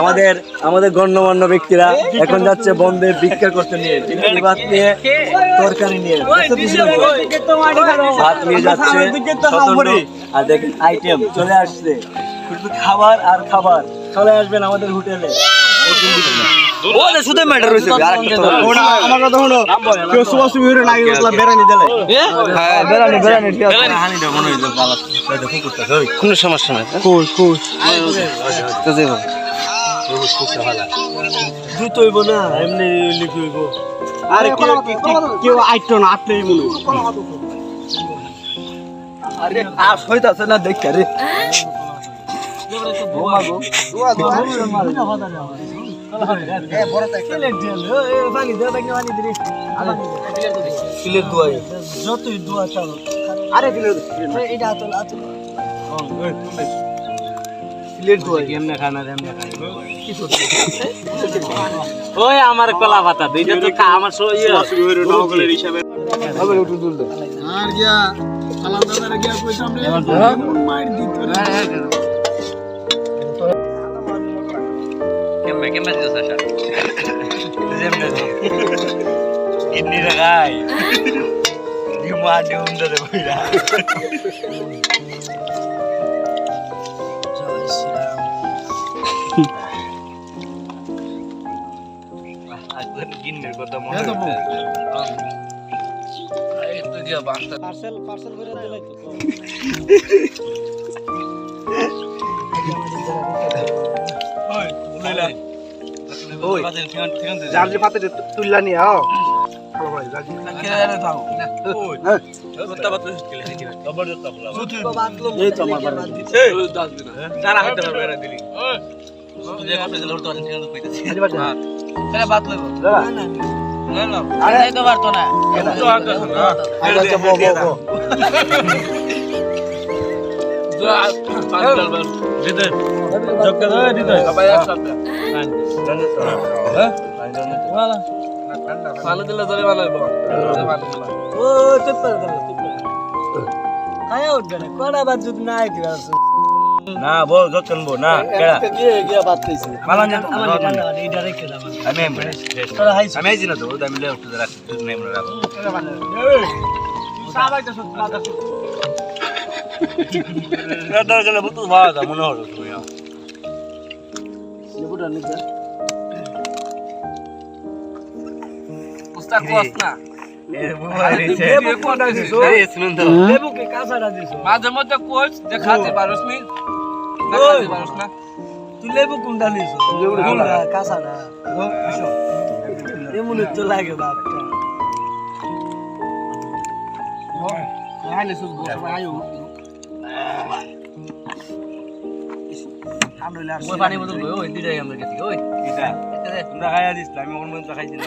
আমাদের আমাদের গণ্যমান্য ব্যক্তিরা এখন যাচ্ছে বন্ধে ভিক্ষা করতে নিয়ে ভাত নিয়ে তরকারি নিয়ে। ভাত নিয়ে যাচ্ছে আর দেখেন আইটেম চলে আসছে। শুধু খাবার আর খাবার। চলে আসবেন আমাদের হোটেলে। ওদের শুধু ম্যাটার তো। বলো। আমার কথা হলো কেউ সুবা সুবি হইরে নাই বললা বেরানি দিলে? হ্যাঁ বেরানি বেরানি ঠিক আছে। হানি দেব মনে হইল বালা করতে কোনো সমস্যা নাই। কই কই তো দেব দ্রুত হইব না এমনি লিখি হইব। আরে কেউ কেউ আইতো না আপনি মনে আরে আস হইতাছে না দেখ রে। যতই দোয়া চালো আরে ওই আমার কলা পাতা দুইটা তো আমার হিসাবে আর গিয়া সালাম দাদারে গিয়া রে। মাইর দিত কেমনে কেমনে দিছ আশা যেমনে কিডনি রাখাই ডিমা ডিম দে বইরা কিন্নের কথা মনে হচ্ছে দিয়া বাসটা পার্সেল পার্সেল করে দিলাই তো ওই যার যে পাতে তুললা নি আও ভালো ভাই যাজি এই তো আমার বাড়ি আরে তো বো বো বো না বল যতন বো না কেডা গিয়ে গিয়ে বাত কইছি মালান জান আমি আমি আমি আইছি না তো আমি লে উঠতে রাখছি তুই নেম রাখো দাদা গেলে বুতু ভাড়া মনে হলো তুমি লেবুটা নিতে মাঝে মধ্যে কোচ দেখাতে পারস নি দেখাতে পারস না তুই লেবু কোনটা নিছ কাঁচাটা এমন তো লাগে আয়ো পানি বোতল কই ওই দুইটাই আমরা গেছি ওই। এটা? তোমরা খাইয়া দিস আমি অন্য খাইছি না।